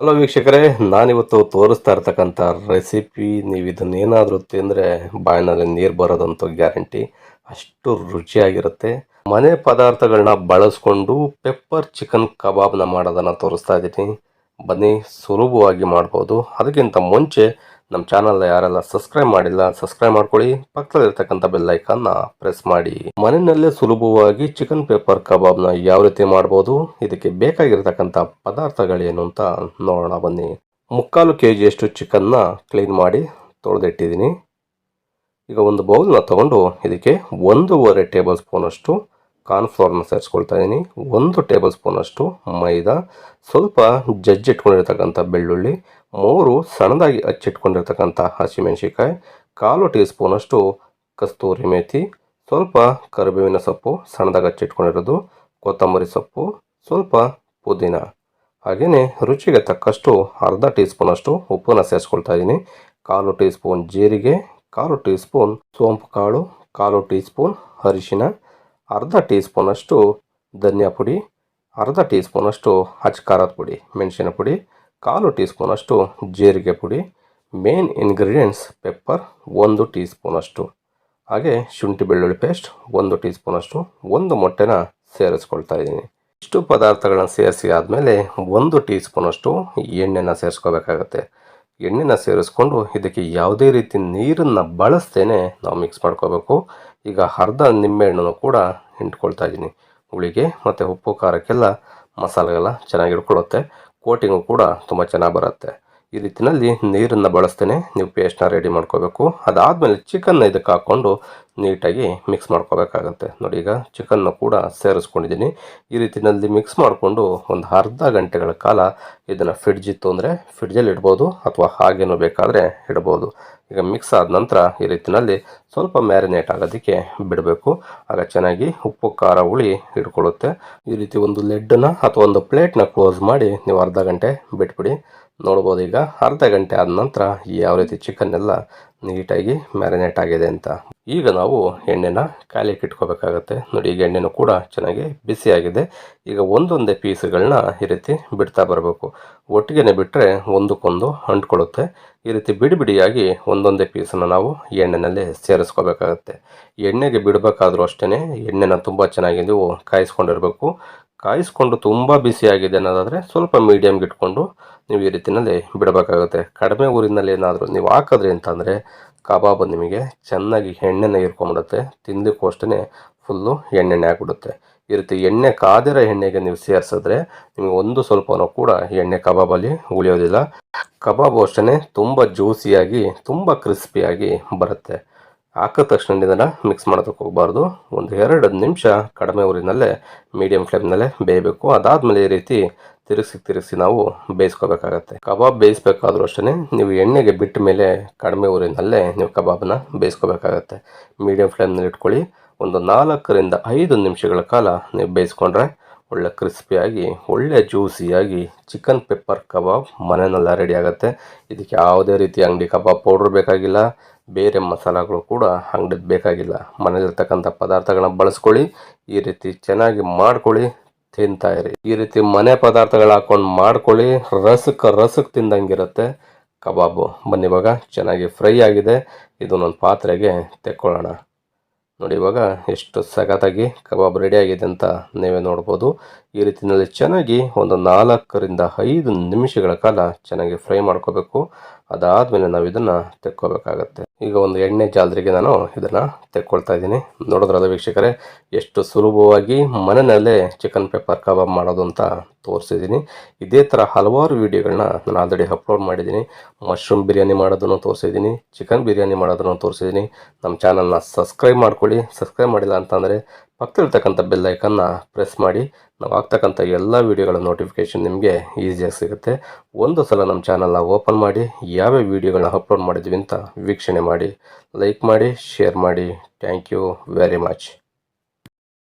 Hello ವೀಕ್ಷಕರೇ, ನಾನಿವತ್ತು ತೋರಿಸ್ತಾ ಇರ್ತಕ್ಕಂಥ ರೆಸಿಪಿ ನೀವು ಇದನ್ನೇನಾದರೂ ತಿಂದರೆ ಬಾಯಿನಲ್ಲಿ ನೀರು ಬರೋದಂತೂ ಗ್ಯಾರಂಟಿ ಅಷ್ಟು ರುಚಿಯಾಗಿರುತ್ತೆ. ಮನೆ ಪದಾರ್ಥಗಳನ್ನ ಬಳಸ್ಕೊಂಡು ಪೆಪ್ಪರ್ ಚಿಕನ್ ಕಬಾಬ್ನ ಮಾಡೋದನ್ನು ತೋರಿಸ್ತಾ ಇದ್ದೀನಿ. ಬನ್ನಿ, ಸುಲಭವಾಗಿ ಮಾಡ್ಬೋದು. ಅದಕ್ಕಿಂತ ಮುಂಚೆ ನಮ್ಮ ಚಾನಲ್ ಯಾರೆಲ್ಲ ಸಬ್ಸ್ಕ್ರೈಬ್ ಮಾಡಿಲ್ಲ ಸಬ್ಸ್ಕ್ರೈಬ್ ಮಾಡ್ಕೊಳ್ಳಿ. ಪಕ್ಕದಲ್ಲಿರ್ತಕ್ಕಂಥ ಬೆಲ್ ಐಕಾನ್ನ ಪ್ರೆಸ್ ಮಾಡಿ. ಮನೆಯಲ್ಲೇ ಸುಲಭವಾಗಿ ಚಿಕನ್ ಪೇಪರ್ ಕಬಾಬ್ನ ಯಾವ ರೀತಿ ಮಾಡ್ಬೋದು, ಇದಕ್ಕೆ ಬೇಕಾಗಿರ್ತಕ್ಕಂಥ ಪದಾರ್ಥಗಳೇನು ಅಂತ ನೋಡೋಣ ಬನ್ನಿ. ಮುಕ್ಕಾಲು ಕೆ ಜಿಯಷ್ಟು ಚಿಕನ್ನ ಕ್ಲೀನ್ ಮಾಡಿ ತೊಳೆದಿಟ್ಟಿದ್ದೀನಿ. ಈಗ ಒಂದು ಬೌಲ್ನ ತಗೊಂಡು ಇದಕ್ಕೆ ಒಂದೂವರೆ ಟೇಬಲ್ ಸ್ಪೂನಷ್ಟು ಕಾರ್ನ್ಫ್ಲೋರ್ನ ಸೇರಿಸ್ಕೊಳ್ತಾ ಇದ್ದೀನಿ ಒಂದು ಟೇಬಲ್ ಸ್ಪೂನಷ್ಟು ಮೈದಾ, ಸ್ವಲ್ಪ ಜಜ್ಜಿಟ್ಕೊಂಡಿರ್ತಕ್ಕಂಥ ಬೆಳ್ಳುಳ್ಳಿ, ಮೂರು ಸಣ್ಣದಾಗಿ ಹಚ್ಚಿಟ್ಕೊಂಡಿರ್ತಕ್ಕಂಥ ಹಸಿಮೆಣಸಿಕಾಯಿ ಕಾಲು ಟೀ ಸ್ಪೂನಷ್ಟು ಕಸ್ತೂರಿ ಮೇಥಿ, ಸ್ವಲ್ಪ ಕರಿಬೇವಿನ ಸೊಪ್ಪು ಸಣ್ಣದಾಗಿ ಹಚ್ಚಿಟ್ಕೊಂಡಿರೋದು ಕೊತ್ತಂಬರಿ ಸೊಪ್ಪು, ಸ್ವಲ್ಪ ಪುದೀನ. ಹಾಗೆಯೇ ರುಚಿಗೆ ತಕ್ಕಷ್ಟು ಅರ್ಧ ಟೀ ಸ್ಪೂನಷ್ಟು ಉಪ್ಪನ್ನು ಸೇರಿಸ್ಕೊಳ್ತಾ ಇದ್ದೀನಿ ಕಾಲು ಟೀ ಸ್ಪೂನ್ ಜೀರಿಗೆ, ಕಾಲು ಟೀ ಸ್ಪೂನ್ ಸೋಂಪು ಕಾಳು, ಕಾಲು ಟೀ ಸ್ಪೂನ್ ಅರಿಶಿನ ಅರ್ಧ ಟೀ ಸ್ಪೂನಷ್ಟು ಧನಿಯಾ ಪುಡಿ, ಅರ್ಧ ಟೀ ಸ್ಪೂನಷ್ಟು ಹಚ್ ಖಾರದ ಪುಡಿ, ಮೆಣಸಿನ ಪುಡಿ, ಕಾಲು ಟೀ ಸ್ಪೂನಷ್ಟು ಜೀರಿಗೆ ಪುಡಿ, ಮೇನ್ ಇಂಗ್ರೀಡಿಯೆಂಟ್ಸ್ ಪೆಪ್ಪರ್ ಒಂದು ಟೀ ಸ್ಪೂನಷ್ಟು ಹಾಗೆ ಶುಂಠಿ ಬೆಳ್ಳುಳ್ಳಿ ಪೇಸ್ಟ್ ಒಂದು ಟೀ ಸ್ಪೂನಷ್ಟು ಒಂದು ಮೊಟ್ಟೆನ ಸೇರಿಸ್ಕೊಳ್ತಾ ಇದ್ದೀನಿ. ಇಷ್ಟು ಪದಾರ್ಥಗಳನ್ನ ಸೇರಿಸಿ ಆದಮೇಲೆ ಒಂದು ಟೀ ಸ್ಪೂನಷ್ಟು ಎಣ್ಣೆನ ಸೇರಿಸ್ಕೋಬೇಕಾಗತ್ತೆ. ಎಣ್ಣೆನ ಸೇರಿಸ್ಕೊಂಡು ಇದಕ್ಕೆ ಯಾವುದೇ ರೀತಿ ನೀರನ್ನು ಬಳಸ್ತೇನೆ ನಾವು ಮಿಕ್ಸ್ ಮಾಡ್ಕೋಬೇಕು. ಈಗ ಅರ್ಧ ನಿಂಬೆಹಣ್ಣು ಕೂಡ ಇಂಟ್ಕೊಳ್ತಾ ಇದ್ದೀನಿ. ಹುಳಿಗೆ ಮತ್ತು ಉಪ್ಪು, ಖಾರಕ್ಕೆಲ್ಲ ಮಸಾಲೆಗೆಲ್ಲ ಚೆನ್ನಾಗಿ ಹಿಡ್ಕೊಳ್ಳುತ್ತೆ ಕೋಟಿಂಗು ಕೂಡ ತುಂಬ ಚೆನ್ನಾಗಿ ಬರುತ್ತೆ. ಈ ರೀತಿಯಲ್ಲಿ ನೀರನ್ನು ಬಳಸ್ತೇನೆ. ನೀವು ಪೇಸ್ಟ್ನ ರೆಡಿ ಮಾಡ್ಕೋಬೇಕು. ಅದಾದಮೇಲೆ ಚಿಕನ್ನ ಇದಕ್ಕೆ ಹಾಕ್ಕೊಂಡು ನೀಟಾಗಿ ಮಿಕ್ಸ್ ಮಾಡ್ಕೋಬೇಕಾಗತ್ತೆ. ನೋಡಿ, ಈಗ ಚಿಕನ್ನ ಕೂಡ ಸೇರಿಸ್ಕೊಂಡಿದ್ದೀನಿ. ಈ ರೀತಿಯಲ್ಲಿ ಮಿಕ್ಸ್ ಮಾಡಿಕೊಂಡು ಒಂದು ಅರ್ಧ ಗಂಟೆಗಳ ಕಾಲ ಇದನ್ನು ಫ್ರಿಡ್ಜ್ ಇತ್ತು ಅಂದರೆ ಫ್ರಿಡ್ಜಲ್ಲಿ ಇಡ್ಬೋದು ಅಥವಾ ಹಾಗೇನೂ ಬೇಕಾದರೆ ಇಡ್ಬೋದು. ಈಗ ಮಿಕ್ಸ್ ಆದ ನಂತರ ಈ ರೀತಿಯಲ್ಲಿ ಸ್ವಲ್ಪ ಮ್ಯಾರಿನೇಟ್ ಆಗೋದಕ್ಕೆ ಬಿಡಬೇಕು. ಆಗ ಚೆನ್ನಾಗಿ ಉಪ್ಪು, ಖಾರ, ಹುಳಿ ಹಿಡ್ಕೊಳ್ಳುತ್ತೆ. ಈ ರೀತಿ ಒಂದು ಲೆಡ್ಡನ್ನ ಅಥವಾ ಒಂದು ಪ್ಲೇಟ್ನ ಕ್ಲೋಸ್ ಮಾಡಿ ನೀವು ಅರ್ಧ ಗಂಟೆ ಬಿಟ್ಬಿಡಿ. ನೋಡ್ಬೋದು ಈಗ ಅರ್ಧ ಗಂಟೆ ಆದ ನಂತರ ಯಾವ ರೀತಿ ಚಿಕನ್ ಎಲ್ಲ ನೀಟಾಗಿ ಮ್ಯಾರಿನೇಟ್ ಆಗಿದೆ ಅಂತ. ಈಗ ನಾವು ಎಣ್ಣೆನ ಕಾಲಿಗೆ ಇಟ್ಕೋಬೇಕಾಗತ್ತೆ. ನೋಡಿ, ಈಗ ಎಣ್ಣೆನೂ ಕೂಡ ಚೆನ್ನಾಗಿ ಬಿಸಿಯಾಗಿದೆ ಈಗ ಒಂದೊಂದೇ ಪೀಸ್ಗಳನ್ನ ಈ ರೀತಿ ಬಿಡ್ತಾ ಬರಬೇಕು. ಒಟ್ಟಿಗೆನೆ ಬಿಟ್ಟರೆ ಒಂದಕ್ಕೊಂದು ಅಂಟ್ಕೊಳ್ಳುತ್ತೆ. ಈ ರೀತಿ ಬಿಡಿ ಬಿಡಿಯಾಗಿ ಒಂದೊಂದೇ ಪೀಸನ್ನು ನಾವು ಎಣ್ಣೆನಲ್ಲಿ ಸೇರಿಸ್ಕೋಬೇಕಾಗತ್ತೆ. ಎಣ್ಣೆಗೆ ಬಿಡಬೇಕಾದ್ರೂ ಅಷ್ಟೇ ಎಣ್ಣೆನ ತುಂಬ ಚೆನ್ನಾಗಿ ನೀವು ಕಾಯಿಸ್ಕೊಂಡಿರಬೇಕು. ಕಾಯಿಸ್ಕೊಂಡು ತುಂಬ ಬಿಸಿಯಾಗಿದೆ ಅನ್ನೋದಾದರೆ ಸ್ವಲ್ಪ ಮೀಡಿಯಮ್ಗೆ ಇಟ್ಕೊಂಡು ನೀವು ಈ ರೀತಿಯಲ್ಲಿ ಬಿಡಬೇಕಾಗುತ್ತೆ. ಕಡಿಮೆ ಊರಿನಲ್ಲಿ ಏನಾದರೂ ನೀವು ಹಾಕಿದ್ರಿ ಅಂತಂದರೆ ಕಬಾಬ್ ನಿಮಗೆ ಚೆನ್ನಾಗಿ ಎಣ್ಣೆನ ಹೀರ್ಕೊಂಬಿಡುತ್ತೆ ತಿಂದಕ್ಕೂ ಅಷ್ಟೇ ಫುಲ್ಲು ಎಣ್ಣೆಣ್ಣೆ ಆಗಿಬಿಡುತ್ತೆ. ಈ ರೀತಿ ಎಣ್ಣೆ ಕಾದಿರೋ ಎಣ್ಣೆಗೆ ನೀವು ಸೇರಿಸಿದ್ರೆ ನಿಮಗೆ ಒಂದು ಸ್ವಲ್ಪನೂ ಕೂಡ ಎಣ್ಣೆ ಕಬಾಬಲ್ಲಿ ಉಳಿಯೋದಿಲ್ಲ. ಕಬಾಬು ಅಷ್ಟೇ ತುಂಬ ಜ್ಯೂಸಿಯಾಗಿ ತುಂಬ ಕ್ರಿಸ್ಪಿಯಾಗಿ ಬರುತ್ತೆ. ಹಾಕಿದ ತಕ್ಷಣ ಇದನ್ನು ಮಿಕ್ಸ್ ಮಾಡೋದಕ್ಕೆ ಹೋಗಬಾರ್ದು. ಒಂದು ಎರಡು ನಿಮಿಷ ಕಡಿಮೆ ಊರಿನಲ್ಲೇ ಮೀಡಿಯಂ ಫ್ಲೇಮ್ನಲ್ಲೇ ಬೇಯಬೇಕು. ಅದಾದಮೇಲೆ ಈ ರೀತಿ ತಿರುಗಿಸಿ ತಿರುಗಿಸಿ ನಾವು ಬೇಯಿಸ್ಕೋಬೇಕಾಗತ್ತೆ. ಕಬಾಬ್ ಬೇಯಿಸ್ಬೇಕಾದ್ರೂ ಅಷ್ಟೇ ನೀವು ಎಣ್ಣೆಗೆ ಬಿಟ್ಟ ಮೇಲೆ ಕಡಿಮೆ ಊರಿನಲ್ಲೇ ನೀವು ಕಬಾಬ್ನ ಬೇಯಿಸ್ಕೋಬೇಕಾಗತ್ತೆ. ಮೀಡಿಯಂ ಫ್ಲೇಮ್ನಲ್ಲಿ ಇಟ್ಕೊಳ್ಳಿ. ಒಂದು ನಾಲ್ಕರಿಂದ ಐದು ನಿಮಿಷಗಳ ಕಾಲ ನೀವು ಬೇಯಿಸ್ಕೊಂಡ್ರೆ ಒಳ್ಳೆ ಕ್ರಿಸ್ಪಿಯಾಗಿ ಒಳ್ಳೆ ಜ್ಯೂಸಿಯಾಗಿ ಚಿಕನ್ ಪೆಪ್ಪರ್ ಕಬಾಬ್ ಮನೆಯಲ್ಲ ರೆಡಿ ಆಗುತ್ತೆ. ಇದಕ್ಕೆ ಯಾವುದೇ ರೀತಿ ಅಂಗಡಿ ಕಬಾಬ್ ಪೌಡ್ರ್ ಬೇಕಾಗಿಲ್ಲ. ಬೇರೆ ಮಸಾಲಗಳು ಕೂಡ ಅಂಗಡಿದು ಬೇಕಾಗಿಲ್ಲ. ಮನೆಯಲ್ಲಿರ್ತಕ್ಕಂಥ ಪದಾರ್ಥಗಳನ್ನ ಬಳಸ್ಕೊಳ್ಳಿ, ಈ ರೀತಿ ಚೆನ್ನಾಗಿ ಮಾಡ್ಕೊಳ್ಳಿ, ತಿಂತಾ ಇರಿ. ಈ ರೀತಿ ಮನೆ ಪದಾರ್ಥಗಳು ಹಾಕೊಂಡು ಮಾಡ್ಕೊಳ್ಳಿ ರಸಕ್ಕೆ ರಸಕ್ಕೆ ತಿಂದಂಗಿರುತ್ತೆ. ಕಬಾಬು ಬನ್ನಿ ಇವಾಗ, ಚೆನ್ನಾಗಿ ಫ್ರೈ ಆಗಿದೆ. ಇದನ್ನೊಂದು ಪಾತ್ರೆಗೆ ತೆಕ್ಕೊಳ್ಳೋಣ. ನೋಡಿ ಇವಾಗ ಎಷ್ಟು ಸಖತ್ತಾಗಿ ಕಬಾಬ್ ರೆಡಿ ಆಗಿದೆ ಅಂತ ನೀವೇ ನೋಡ್ಬೋದು. ಈ ರೀತಿಯಲ್ಲಿ ಚೆನ್ನಾಗಿ ಒಂದು ನಾಲ್ಕರಿಂದ ಐದು ನಿಮಿಷಗಳ ಕಾಲ ಚೆನ್ನಾಗಿ ಫ್ರೈ ಮಾಡ್ಕೋಬೇಕು. ಅದಾದಮೇಲೆ ನಾವು ಇದನ್ನ ತೆಕ್ಕೋಬೇಕಾಗತ್ತೆ. ಈಗ ಒಂದು ಎಣ್ಣೆ ಜಾಲರಿಗೆ ನಾನು ಇದನ್ನು ತೆಕ್ಕೊಳ್ತಾ ಇದ್ದೀನಿ. ನೋಡೋದ್ರಲ್ಲ ವೀಕ್ಷಕರೇ, ಎಷ್ಟು ಸುಲಭವಾಗಿ ಮನೆಯಲ್ಲೇ ಚಿಕನ್ ಪೆಪ್ಪರ್ ಕಬಾಬ್ ಮಾಡೋದು ಅಂತ ತೋರಿಸಿದ್ದೀನಿ. ಇದೇ ಥರ ಹಲವಾರು ವೀಡಿಯೋಗಳನ್ನ ನಾನು ಆಲ್ರೆಡಿ ಅಪ್ಲೋಡ್ ಮಾಡಿದ್ದೀನಿ. ಮಶ್ರೂಮ್ ಬಿರಿಯಾನಿ ಮಾಡೋದನ್ನು ತೋರಿಸಿದ್ದೀನಿ, ಚಿಕನ್ ಬಿರಿಯಾನಿ ಮಾಡೋದನ್ನು ತೋರಿಸಿದ್ದೀನಿ. ನಮ್ಮ ಚಾನಲ್ನ ಸಬ್ಸ್ಕ್ರೈಬ್ ಮಾಡ್ಕೊಳ್ಳಿ. ಸಬ್ಸ್ಕ್ರೈಬ್ ಮಾಡಿಲ್ಲ ಅಂತಂದರೆ ಪಕ್ಕದಲ್ಲಿರ್ತಕ್ಕಂಥ ಬೆಲ್ ಐಕನ್ನ ಪ್ರೆಸ್ ಮಾಡಿ, ನಾವು ಆಗ್ತಕ್ಕಂಥ ಎಲ್ಲ ವೀಡಿಯೋಗಳ ನೋಟಿಫಿಕೇಷನ್ ನಿಮಗೆ ಈಸಿಯಾಗಿ ಸಿಗುತ್ತೆ. ಒಂದು ಸಲ ನಮ್ಮ ಚಾನಲ್ನ ಓಪನ್ ಮಾಡಿ, ಯಾವ್ಯಾವ ವೀಡಿಯೋಗಳನ್ನ ಅಪ್ಲೋಡ್ ಮಾಡಿದ್ವಿ ಅಂತ ವೀಕ್ಷಣೆ ಮಾಡಿ ಲೈಕ್ ಮಾಡಿ ಶೇರ್ ಮಾಡಿ. Thank you very much